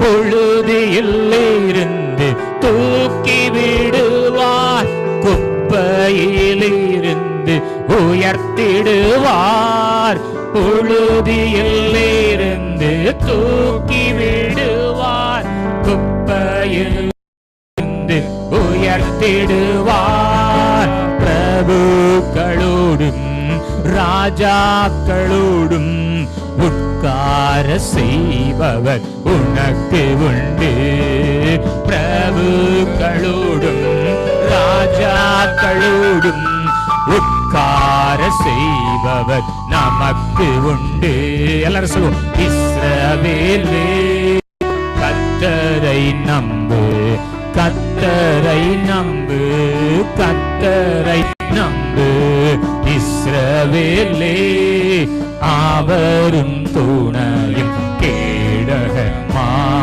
புழுதியில் இருந்து தூக்கி விடுவார் குப்பையிலிருந்து உயர்த்திடுவார். புழுதியில் இருந்து தூக்கி விடுவார். குப்பையில் இருந்து உயர்த்திடுவார். பிரபுக்களோடும் ராஜாக்களோடும் செய்பவர் உனக்கு உண்டு. பிரபுக்களோடும் ராஜாக்களோடும் உட்கார செய்பவர் நமக்கு உண்டு. எல்லாரும் சொல்லுவோம் இஸ்ரவேலே கத்தரை நம்பு கத்தரை நம்பு கத்தரை நம்பு. இஸ்ரவேலே அவரும் துணை